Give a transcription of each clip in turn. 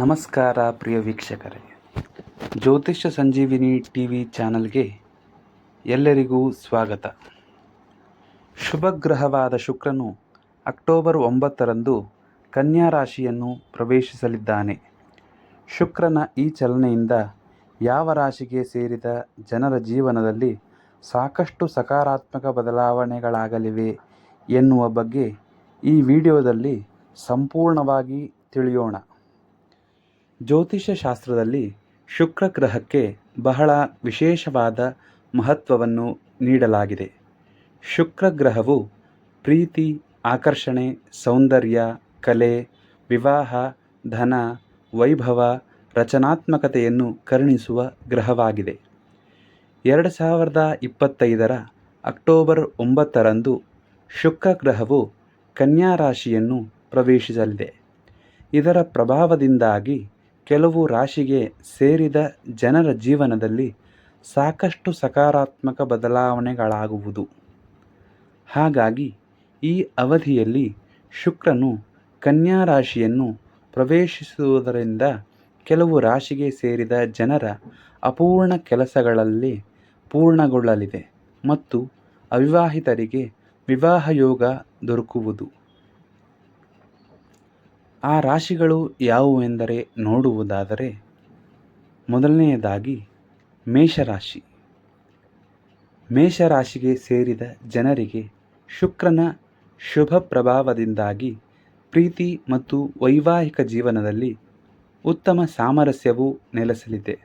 ನಮಸ್ಕಾರ ಪ್ರಿಯ ವೀಕ್ಷಕರೇ. ಜ್ಯೋತಿಷ್ಯ ಸಂಜೀವಿನಿ ಟಿ ವಿ ಚಾನಲ್ಗೆ ಎಲ್ಲರಿಗೂ ಸ್ವಾಗತ. ಶುಭಗ್ರಹವಾದ ಶುಕ್ರನು ಅಕ್ಟೋಬರ್ ಒಂಬತ್ತರಂದು ಕನ್ಯಾ ರಾಶಿಯನ್ನು ಪ್ರವೇಶಿಸಲಿದ್ದಾನೆ. ಶುಕ್ರನ ಈ ಚಲನೆಯಿಂದ ಯಾವ ರಾಶಿಗೆ ಸೇರಿದ ಜನರ ಜೀವನದಲ್ಲಿ ಸಾಕಷ್ಟು ಸಕಾರಾತ್ಮಕ ಬದಲಾವಣೆಗಳಾಗಲಿವೆ ಎನ್ನುವ ಬಗ್ಗೆ ಈ ವಿಡಿಯೋದಲ್ಲಿ ಸಂಪೂರ್ಣವಾಗಿ ತಿಳಿಯೋಣ. ಜ್ಯೋತಿಷ್ಯ ಶಾಸ್ತ್ರದಲ್ಲಿ ಶುಕ್ರ ಗ್ರಹಕ್ಕೆ ಬಹಳ ವಿಶೇಷವಾದ ಮಹತ್ವವನ್ನು ನೀಡಲಾಗಿದೆ. ಶುಕ್ರ ಗ್ರಹವು ಪ್ರೀತಿ, ಆಕರ್ಷಣೆ, ಸೌಂದರ್ಯ, ಕಲೆ, ವಿವಾಹ, ಧನ, ವೈಭವ, ರಚನಾತ್ಮಕತೆಯನ್ನು ಕರುಣಿಸುವ ಗ್ರಹವಾಗಿದೆ. ಎರಡು ಸಾವಿರದ ಇಪ್ಪತ್ತೈದರ ಅಕ್ಟೋಬರ್ ಒಂಬತ್ತರಂದು ಶುಕ್ರ ಗ್ರಹವು ಕನ್ಯಾ ರಾಶಿಯನ್ನು ಪ್ರವೇಶಿಸಲಿದೆ. ಇದರ ಪ್ರಭಾವದಿಂದಾಗಿ ಕೆಲವು ರಾಶಿಗೆ ಸೇರಿದ ಜನರ ಜೀವನದಲ್ಲಿ ಸಾಕಷ್ಟು ಸಕಾರಾತ್ಮಕ ಬದಲಾವಣೆಗಳಾಗುವುದು. ಹಾಗಾಗಿ ಈ ಅವಧಿಯಲ್ಲಿ ಶುಕ್ರನು ಕನ್ಯಾ ರಾಶಿಯನ್ನು ಪ್ರವೇಶಿಸುವುದರಿಂದ ಕೆಲವು ರಾಶಿಗೆ ಸೇರಿದ ಜನರ ಅಪೂರ್ಣ ಕೆಲಸಗಳಲ್ಲಿ ಪೂರ್ಣಗೊಳ್ಳಲಿದೆ ಮತ್ತು ಅವಿವಾಹಿತರಿಗೆ ವಿವಾಹ ಯೋಗ ದೊರಕುವುದು. ಆ ರಾಶಿಗಳು ಯಾವುವೆಂದರೆ ನೋಡುವುದಾದರೆ ಮೊದಲನೆಯದಾಗಿ ಮೇಷರಾಶಿ. ಮೇಷರಾಶಿಗೆ ಸೇರಿದ ಜನರಿಗೆ ಶುಕ್ರನ ಶುಭ ಪ್ರಭಾವದಿಂದಾಗಿ ಪ್ರೀತಿ ಮತ್ತು ವೈವಾಹಿಕ ಜೀವನದಲ್ಲಿ ಉತ್ತಮ ಸಾಮರಸ್ಯವು ನೆಲೆಸಲಿದೆ.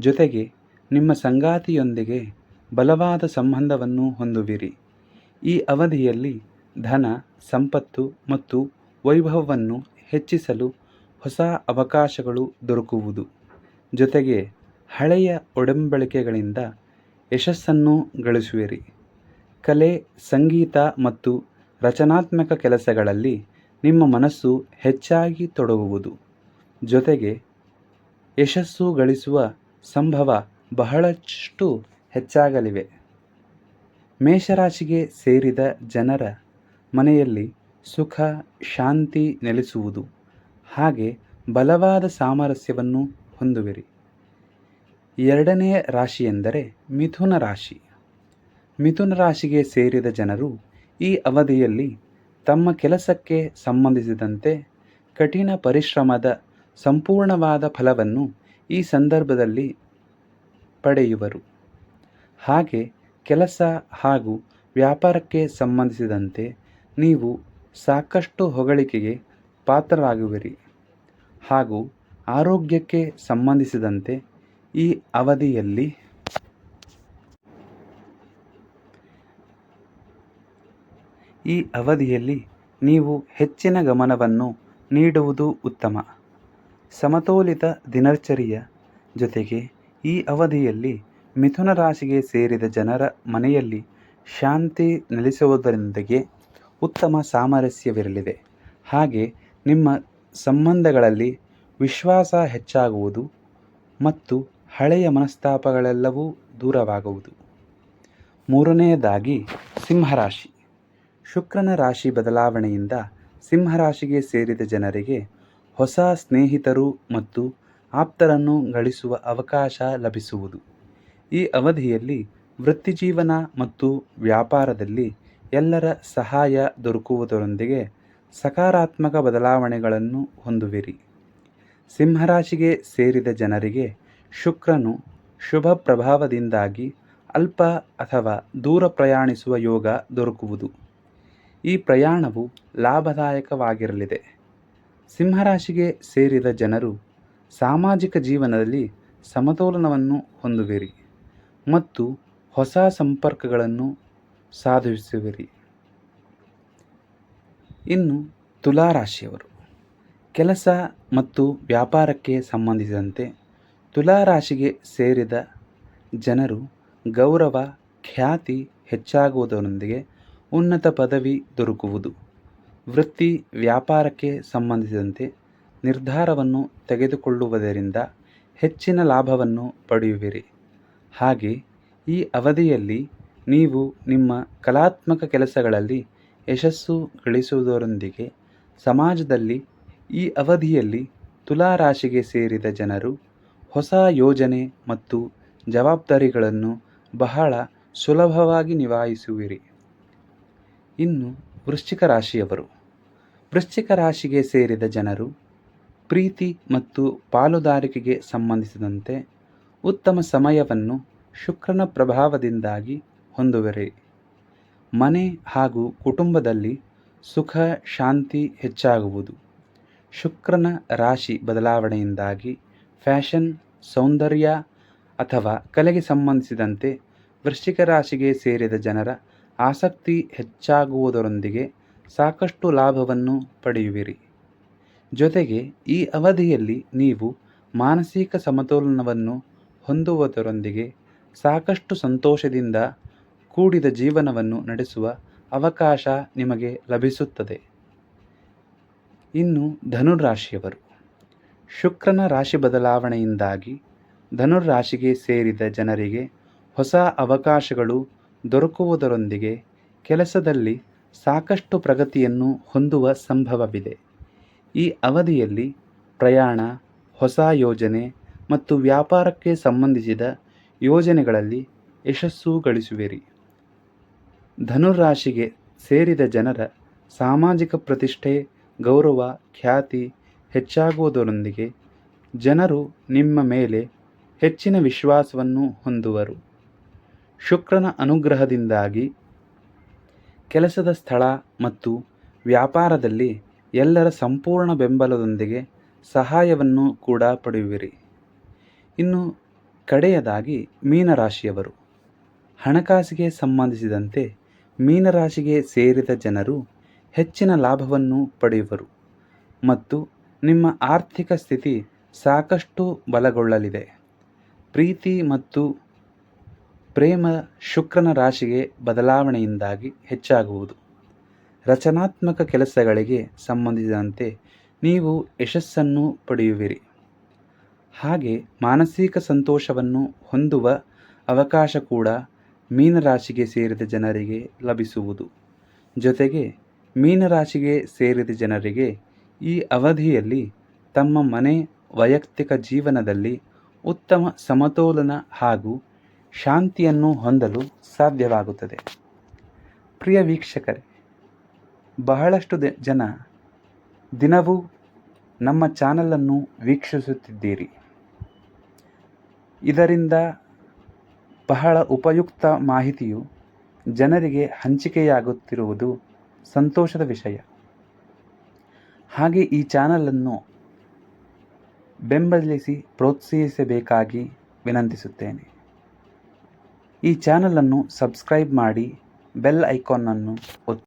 ಜೊತೆಗೆ ನಿಮ್ಮ ಸಂಗಾತಿಯೊಂದಿಗೆ ಬಲವಾದ ಸಂಬಂಧವನ್ನು ಹೊಂದುವಿರಿ. ಈ ಅವಧಿಯಲ್ಲಿ ಧನ, ಸಂಪತ್ತು ಮತ್ತು ವೈಭವವನ್ನು ಹೆಚ್ಚಿಸಲು ಹೊಸ ಅವಕಾಶಗಳು ದೊರಕುವುದು. ಜೊತೆಗೆ ಹಳೆಯ ಒಡಂಬಡಿಕೆಗಳಿಂದ ಯಶಸ್ಸನ್ನು ಗಳಿಸುವಿರಿ. ಕಲೆ, ಸಂಗೀತ ಮತ್ತು ರಚನಾತ್ಮಕ ಕೆಲಸಗಳಲ್ಲಿ ನಿಮ್ಮ ಮನಸ್ಸು ಹೆಚ್ಚಾಗಿ ತೊಡಗುವುದು. ಜೊತೆಗೆ ಯಶಸ್ಸು ಗಳಿಸುವ ಸಂಭವ ಬಹಳಷ್ಟು ಹೆಚ್ಚಾಗಲಿವೆ. ಮೇಷರಾಶಿಗೆ ಸೇರಿದ ಜನರ ಮನೆಯಲ್ಲಿ ಸುಖ, ಶಾಂತಿ ನೆಲೆಸುವುದು. ಹಾಗೆ ಬಲವಾದ ಸಾಮರಸ್ಯವನ್ನು ಹೊಂದುವಿರಿ. ಎರಡನೆಯ ರಾಶಿಯೆಂದರೆ ಮಿಥುನ ರಾಶಿ. ಮಿಥುನ ರಾಶಿಗೆ ಸೇರಿದ ಜನರು ಈ ಅವಧಿಯಲ್ಲಿ ತಮ್ಮ ಕೆಲಸಕ್ಕೆ ಸಂಬಂಧಿಸಿದಂತೆ ಕಠಿಣ ಪರಿಶ್ರಮದ ಸಂಪೂರ್ಣವಾದ ಫಲವನ್ನು ಈ ಸಂದರ್ಭದಲ್ಲಿ ಪಡೆಯುವರು. ಹಾಗೆ ಕೆಲಸ ಹಾಗೂ ವ್ಯಾಪಾರಕ್ಕೆ ಸಂಬಂಧಿಸಿದಂತೆ ನೀವು ಸಾಕಷ್ಟು ಹೊಗಳಿಕೆಗೆ ಪಾತ್ರರಾಗುವಿರಿ. ಹಾಗೂ ಆರೋಗ್ಯಕ್ಕೆ ಸಂಬಂಧಿಸಿದಂತೆ ಈ ಅವಧಿಯಲ್ಲಿ ಈ ಅವಧಿಯಲ್ಲಿ ನೀವು ಹೆಚ್ಚಿನ ಗಮನವನ್ನು ನೀಡುವುದು ಉತ್ತಮ. ಸಮತೋಲಿತ ದಿನಚರಿಯ ಜೊತೆಗೆ ಈ ಅವಧಿಯಲ್ಲಿ ಮಿಥುನ ರಾಶಿಗೆ ಸೇರಿದ ಜನರ ಮನೆಯಲ್ಲಿ ಶಾಂತಿ ನೆಲೆಸುವುದರೊಂದಿಗೆ ಉತ್ತಮ ಸಾಮರಸ್ಯವಿರಲಿದೆ. ಹಾಗೆ ನಿಮ್ಮ ಸಂಬಂಧಗಳಲ್ಲಿ ವಿಶ್ವಾಸ ಹೆಚ್ಚಾಗುವುದು ಮತ್ತು ಹಳೆಯ ಮನಸ್ತಾಪಗಳೆಲ್ಲವೂ ದೂರವಾಗುವುದು. ಮೂರನೆಯದಾಗಿ ಸಿಂಹರಾಶಿ. ಶುಕ್ರನ ರಾಶಿ ಬದಲಾವಣೆಯಿಂದ ಸಿಂಹರಾಶಿಗೆ ಸೇರಿದ ಜನರಿಗೆ ಹೊಸ ಸ್ನೇಹಿತರು ಮತ್ತು ಆಪ್ತರನ್ನು ಗಳಿಸುವ ಅವಕಾಶ ಲಭಿಸುವುದು. ಈ ಅವಧಿಯಲ್ಲಿ ವೃತ್ತಿಜೀವನ ಮತ್ತು ವ್ಯಾಪಾರದಲ್ಲಿ ಎಲ್ಲರ ಸಹಾಯ ದೊರಕುವುದರೊಂದಿಗೆ ಸಕಾರಾತ್ಮಕ ಬದಲಾವಣೆಗಳನ್ನು ಹೊಂದುವಿರಿ. ಸಿಂಹರಾಶಿಗೆ ಸೇರಿದ ಜನರಿಗೆ ಶುಕ್ರನು ಶುಭ ಪ್ರಭಾವದಿಂದಾಗಿ ಅಲ್ಪ ಅಥವಾ ದೂರ ಪ್ರಯಾಣಿಸುವ ಯೋಗ ದೊರಕುವುದು. ಈ ಪ್ರಯಾಣವು ಲಾಭದಾಯಕವಾಗಿರಲಿದೆ. ಸಿಂಹರಾಶಿಗೆ ಸೇರಿದ ಜನರು ಸಾಮಾಜಿಕ ಜೀವನದಲ್ಲಿ ಸಮತೋಲನವನ್ನು ಹೊಂದುವಿರಿ ಮತ್ತು ಹೊಸ ಸಂಪರ್ಕಗಳನ್ನು ಸಾಧಿಸುವಿರಿ ಇನ್ನು ತುಲಾರಾಶಿಯವರು. ಕೆಲಸ ಮತ್ತು ವ್ಯಾಪಾರಕ್ಕೆ ಸಂಬಂಧಿಸಿದಂತೆ ತುಲಾರಾಶಿಗೆ ಸೇರಿದ ಜನರು ಗೌರವ, ಖ್ಯಾತಿ ಹೆಚ್ಚಾಗುವುದರೊಂದಿಗೆ ಉನ್ನತ ಪದವಿ ದೊರಕುವುದು. ವೃತ್ತಿ ವ್ಯಾಪಾರಕ್ಕೆ ಸಂಬಂಧಿಸಿದಂತೆ ನಿರ್ಧಾರವನ್ನು ತೆಗೆದುಕೊಳ್ಳುವುದರಿಂದ ಹೆಚ್ಚಿನ ಲಾಭವನ್ನು ಪಡೆಯುವಿರಿ. ಹಾಗೆ ಈ ಅವಧಿಯಲ್ಲಿ ನೀವು ನಿಮ್ಮ ಕಲಾತ್ಮಕ ಕೆಲಸಗಳಲ್ಲಿ ಯಶಸ್ಸು ಗಳಿಸುವುದರೊಂದಿಗೆ ಸಮಾಜದಲ್ಲಿ ಈ ಅವಧಿಯಲ್ಲಿ ತುಲಾ ರಾಶಿಗೆ ಸೇರಿದ ಜನರು ಹೊಸ ಯೋಜನೆ ಮತ್ತು ಜವಾಬ್ದಾರಿಗಳನ್ನು ಬಹಳ ಸುಲಭವಾಗಿ ನಿಭಾಯಿಸುವಿರಿ. ಇನ್ನು ವೃಶ್ಚಿಕ ರಾಶಿಯವರು. ವೃಶ್ಚಿಕ ರಾಶಿಗೆ ಸೇರಿದ ಜನರು ಪ್ರೀತಿ ಮತ್ತು ಪಾಲುದಾರಿಕೆಗೆ ಸಂಬಂಧಿಸಿದಂತೆ ಉತ್ತಮ ಸಮಯವನ್ನು ಶುಕ್ರನ ಪ್ರಭಾವದಿಂದಾಗಿ ಹೊಂದುವಿರಿ. ಮನೆ ಹಾಗೂ ಕುಟುಂಬದಲ್ಲಿ ಸುಖ, ಶಾಂತಿ ಹೆಚ್ಚಾಗುವುದು. ಶುಕ್ರನ ರಾಶಿ ಬದಲಾವಣೆಯಿಂದಾಗಿ ಫ್ಯಾಷನ್, ಸೌಂದರ್ಯ ಅಥವಾ ಕಲೆಗೆ ಸಂಬಂಧಿಸಿದಂತೆ ವೃಶ್ಚಿಕ ರಾಶಿಗೆ ಸೇರಿದ ಜನರ ಆಸಕ್ತಿ ಹೆಚ್ಚಾಗುವುದರೊಂದಿಗೆ ಸಾಕಷ್ಟು ಲಾಭವನ್ನು ಪಡೆಯುವಿರಿ. ಜೊತೆಗೆ ಈ ಅವಧಿಯಲ್ಲಿ ನೀವು ಮಾನಸಿಕ ಸಮತೋಲನವನ್ನು ಹೊಂದುವುದರೊಂದಿಗೆ ಸಾಕಷ್ಟು ಸಂತೋಷದಿಂದ ಕೂಡಿದ ಜೀವನವನ್ನು ನಡೆಸುವ ಅವಕಾಶ ನಿಮಗೆ ಲಭಿಸುತ್ತದೆ. ಇನ್ನು ಧನುರಾಶಿಯವರು ಶುಕ್ರನ ರಾಶಿ ಬದಲಾವಣೆಯಿಂದಾಗಿ ಧನುರಾಶಿಗೆ ಸೇರಿದ ಜನರಿಗೆ ಹೊಸ ಅವಕಾಶಗಳು ದೊರಕುವುದರೊಂದಿಗೆ ಕೆಲಸದಲ್ಲಿ ಸಾಕಷ್ಟು ಪ್ರಗತಿಯನ್ನು ಹೊಂದುವ ಸಂಭವವಿದೆ. ಈ ಅವಧಿಯಲ್ಲಿ ಪ್ರಯಾಣ, ಹೊಸ ಯೋಜನೆ ಮತ್ತು ವ್ಯಾಪಾರಕ್ಕೆ ಸಂಬಂಧಿಸಿದ ಯೋಜನೆಗಳಲ್ಲಿ ಯಶಸ್ಸು ಗಳಿಸುವಿರಿ. ಧನುರಾಶಿಗೆ ಸೇರಿದ ಜನರ ಸಾಮಾಜಿಕ ಪ್ರತಿಷ್ಠೆ, ಗೌರವ, ಖ್ಯಾತಿ ಹೆಚ್ಚಾಗುವುದರೊಂದಿಗೆ ಜನರು ನಿಮ್ಮ ಮೇಲೆ ಹೆಚ್ಚಿನ ವಿಶ್ವಾಸವನ್ನು ಹೊಂದುವರು. ಶುಕ್ರನ ಅನುಗ್ರಹದಿಂದಾಗಿ ಕೆಲಸದ ಸ್ಥಳ ಮತ್ತು ವ್ಯಾಪಾರದಲ್ಲಿ ಎಲ್ಲರ ಸಂಪೂರ್ಣ ಬೆಂಬಲದೊಂದಿಗೆ ಸಹಾಯವನ್ನು ಕೂಡ ಪಡೆಯುವಿರಿ. ಇನ್ನು ಕಡೆಯದಾಗಿ ಮೀನರಾಶಿಯವರು. ಹಣಕಾಸಿಗೆ ಸಂಬಂಧಿಸಿದಂತೆ ಮೀನರಾಶಿಗೆ ಸೇರಿದ ಜನರು ಹೆಚ್ಚಿನ ಲಾಭವನ್ನು ಪಡೆಯುವರು ಮತ್ತು ನಿಮ್ಮ ಆರ್ಥಿಕ ಸ್ಥಿತಿ ಸಾಕಷ್ಟು ಬಲಗೊಳ್ಳಲಿದೆ. ಪ್ರೀತಿ ಮತ್ತು ಪ್ರೇಮ ಶುಕ್ರನ ರಾಶಿಗೆ ಬದಲಾವಣೆಯಿಂದಾಗಿ ಹೆಚ್ಚಾಗುವುದು. ರಚನಾತ್ಮಕ ಕೆಲಸಗಳಿಗೆ ಸಂಬಂಧಿಸಿದಂತೆ ನೀವು ಯಶಸ್ಸನ್ನು ಪಡೆಯುವಿರಿ. ಹಾಗೆ ಮಾನಸಿಕ ಸಂತೋಷವನ್ನು ಹೊಂದುವ ಅವಕಾಶ ಕೂಡ ಮೀನರಾಶಿಗೆ ಸೇರಿದ ಜನರಿಗೆ ಲಭಿಸುವುದು. ಜೊತೆಗೆ ಮೀನರಾಶಿಗೆ ಸೇರಿದ ಜನರಿಗೆ ಈ ಅವಧಿಯಲ್ಲಿ ತಮ್ಮ ಮನೆ, ವೈಯಕ್ತಿಕ ಜೀವನದಲ್ಲಿ ಉತ್ತಮ ಸಮತೋಲನ ಹಾಗೂ ಶಾಂತಿಯನ್ನು ಹೊಂದಲು ಸಾಧ್ಯವಾಗುತ್ತದೆ. ಪ್ರಿಯ ವೀಕ್ಷಕರೇ, ಬಹಳಷ್ಟು ಜನ ದಿನವೂ ನಮ್ಮ ಚಾನಲನ್ನು ವೀಕ್ಷಿಸುತ್ತಿದ್ದೀರಿ. ಇದರಿಂದ ಬಹಳ ಉಪಯುಕ್ತ ಮಾಹಿತಿಯು ಜನರಿಗೆ ಹಂಚಿಕೆಯಾಗುತ್ತಿರುವುದು ಸಂತೋಷದ ವಿಷಯ. ಹಾಗೆ ಈ ಚಾನಲನ್ನು ಬೆಂಬಲಿಸಿ ಪ್ರೋತ್ಸಾಹಿಸಬೇಕಾಗಿ ವಿನಂತಿಸುತ್ತೇನೆ. ಈ ಚಾನಲನ್ನು ಸಬ್ಸ್ಕ್ರೈಬ್ ಮಾಡಿ ಬೆಲ್ ಐಕಾನನ್ನು ಒತ್ತಿ